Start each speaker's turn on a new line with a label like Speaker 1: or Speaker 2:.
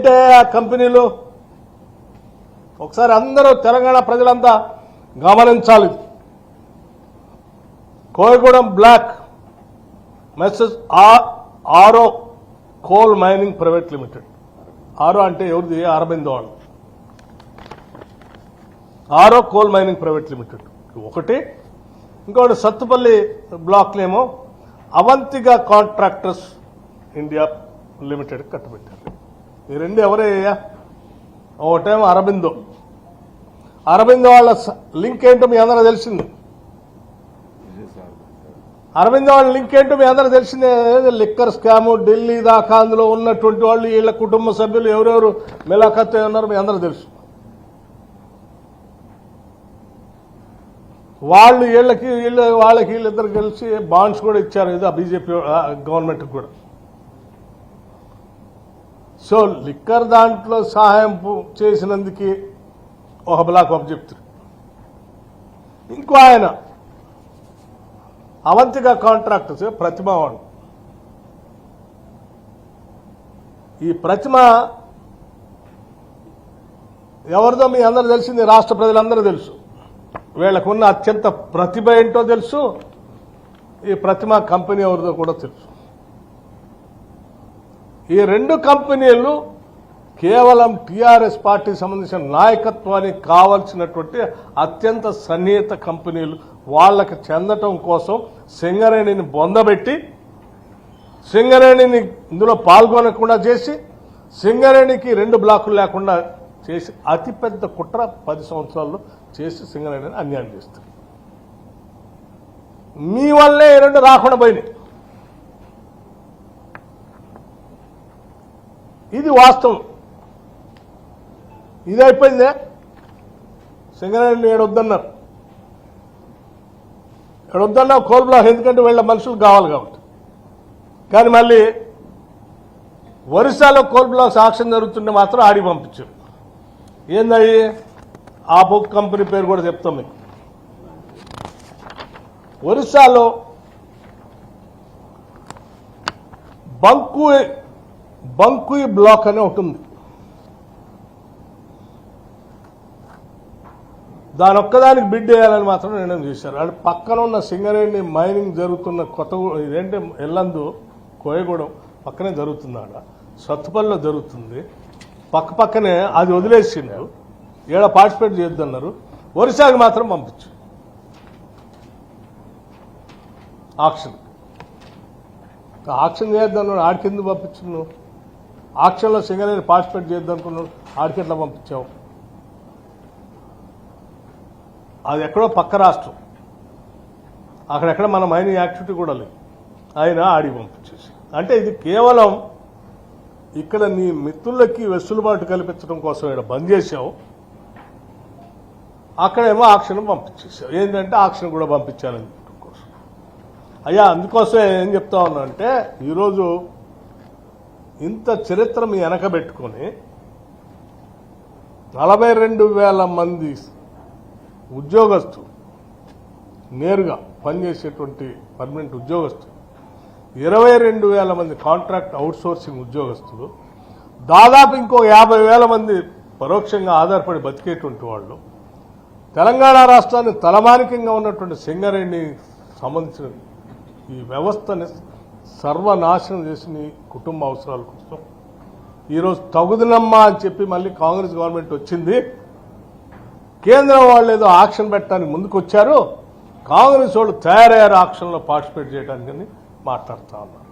Speaker 1: అంటే ఆ కంపెనీలు? ఒకసారి అందరూ తెలంగాణ ప్రజలంతా గమనించాలి. Koyagudem block messrs Aro coal mining private limited. Aro అంటే ఎవరిది? అరబిందో వాళ్ళు ఆరో కోల్ మైనింగ్ ప్రైవేట్ లిమిటెడ్. ఒకటి. ఇంకోటి సత్తుపల్లి బ్లాక్లేమో అవంతిగా కాంట్రాక్టర్స్ ఇండియా లిమిటెడ్ కట్టబెట్టారు. ఈ రెండు ఎవరయ్యా ఒకటేమో అరబిందో. అరబిందో వాళ్ళ స- లింక్ ఏంటో మీ అందరూ తెలిసింది. అరవింద్ వాళ్ళ లింక్ ఏంటో మీ అందరూ తెలిసిందే. లిక్కర్ స్కాము ఢిల్లీ దాకా అందులో ఉన్నటువంటి వాళ్ళు వీళ్ళ కుటుంబ సభ్యులు ఎవరెవరు మిలాఖత్ ఉన్నారు మీ అందరూ తెలుసు. వాళ్ళు వీళ్ళకి వీళ్ళ వాళ్ళకి వీళ్ళిద్దరు కలిసి బాండ్స్ కూడా ఇచ్చారు. ఇది బీజేపీ గవర్నమెంట్ కూడా. సో లిక్కర్ దాంట్లో సహాయం పు- చేసినందుకు ఒక బ్లాక్ ఆఫ్ చెప్తారు. ఇంకో ఆయన అవంతిక కాంట్రాక్టర్స్ ప్రతిమ వాడు. ఈ ప్రతిమ ఎవరిదో మీ అందరూ తెలిసింది రాష్ట్ర ప్రజలందరూ తెలుసు. వీళ్ళకున్న అత్యంత ప్రతిభ ఏంటో తెలుసు. ఈ ప్రతిమ కంపెనీ ఎవరిదో కూడా తెలుసు. ఈ రెండు కంపెనీలు కేవలం టీఆర్ఎస్ పార్టీకి సంబంధించిన నాయకత్వానికి కావలసినటువంటి అత్యంత సన్నిహిత కంపెనీలు వాళ్ళకి చెందటం కోసం సింగరేణిని బొందబెట్టి సింగరేణిని ఇందులో పాల్గొనకుండా చేసి సింగరేణికి రెండు బ్లాకులు లేకుండా చేసి అతిపెద్ద కుట్ర పది సంవత్సరాల్లో చేసి సింగరేణిని అన్యాయం చేస్తారు. మీ వల్లే ఈ రెండు రాకుండా పోయినాయి. ఇది వాస్తవం. ఇది అయిపోయిందే? సింగరేణి ఏడొద్దన్నారు ఏడొద్దన్నా కోల్ బ్లాక్ ఎందుకంటే వీళ్ళ మనుషులు కావాలి కాబట్టి. కానీ మళ్ళీ ఒరిస్సాలో కోల్ బ్లాక్ సాక్ష్యం జరుగుతుంటే మాత్రం ఆడి పంపించారు. ఏందయ్యి? ఆ బుక్ కంపెనీ పేరు కూడా చెప్తాం మీకు. ఒరిస్సాలో బంకు బంకుయి బ్లాక్ అని ఒకటి దాని ఒక్కదానికి బిడ్ వేయాలని మాత్రం నిర్ణయం చేశారు. అంటే పక్కన ఉన్న సింగరేణి మైనింగ్ జరుగుతున్న కొత్త ఇదేంటి? ఎల్లందు కోయగూడెం పక్కనే జరుగుతుంది ఆడ సత్తుపల్లిలో జరుగుతుంది. పక్క పక్కనే అది వదిలేసిండు. ఏడ పార్టిసిపేట్ చేయొద్దన్నారు. ఒరిస్సాకి మాత్రం పంపించు. ఆక్షన్. ఆక్షన్ చేయొద్దన్నాడు. ఆడికి ఎందుకు పంపించు నువ్వు? ఆక్షన్లో సింగరేణి పార్టిసిపేట్ చేద్దాం అనుకున్నాడు ఆడికి ఎట్లా పంపించావు? అది ఎక్కడో పక్క రాష్ట్రం. అక్కడెక్కడ మన మైనింగ్ యాక్టివిటీ కూడా లేదు. ఆయన ఆడికి పంపించేసి. అంటే ఇది కేవలం ఇక్కడ నీ మిత్రులకి వెసులుబాటు కల్పించడం కోసం ఇక్కడ బంద్ చేసావు అక్కడేమో ఆక్షన్ పంపించేసావు ఏంటంటే ఆక్షన్ కూడా పంపించాలని కోసం. అయ్యా అందుకోసం ఏం చెప్తా ఉన్నా అంటే ఈరోజు ఇంత చరిత్ర మీ వెనకబెట్టుకొని నలభై రెండు వేల మంది ఉద్యోగస్తులు నేరుగా పనిచేసేటువంటి పర్మనెంట్ ఉద్యోగస్తులు ఇరవై రెండు వేల మంది కాంట్రాక్ట్ అవుట్సోర్సింగ్ ఉద్యోగస్తులు దాదాపు ఇంకో యాభై వేల మంది పరోక్షంగా ఆధారపడి బతికేటువంటి వాళ్ళు తెలంగాణ రాష్ట్రాన్ని తలమానికంగా ఉన్నటువంటి సింగరేణి సంబంధించిన ఈ వ్యవస్థని సర్వనాశనం చేసిన కుటుంబ అవసరాల కోసం. ఈరోజు తగుదనమ్మా అని చెప్పి మళ్ళీ కాంగ్రెస్ గవర్నమెంట్ వచ్చింది. కేంద్రం వాళ్ళు ఏదో ఆక్షన్ పెట్టడానికి ముందుకు వచ్చారు కాంగ్రెస్ వాళ్ళు తయారయ్యారు ఆక్షన్లో పార్టిసిపేట్ చేయడానికి మాట్లాడుతూ ఉన్నారు.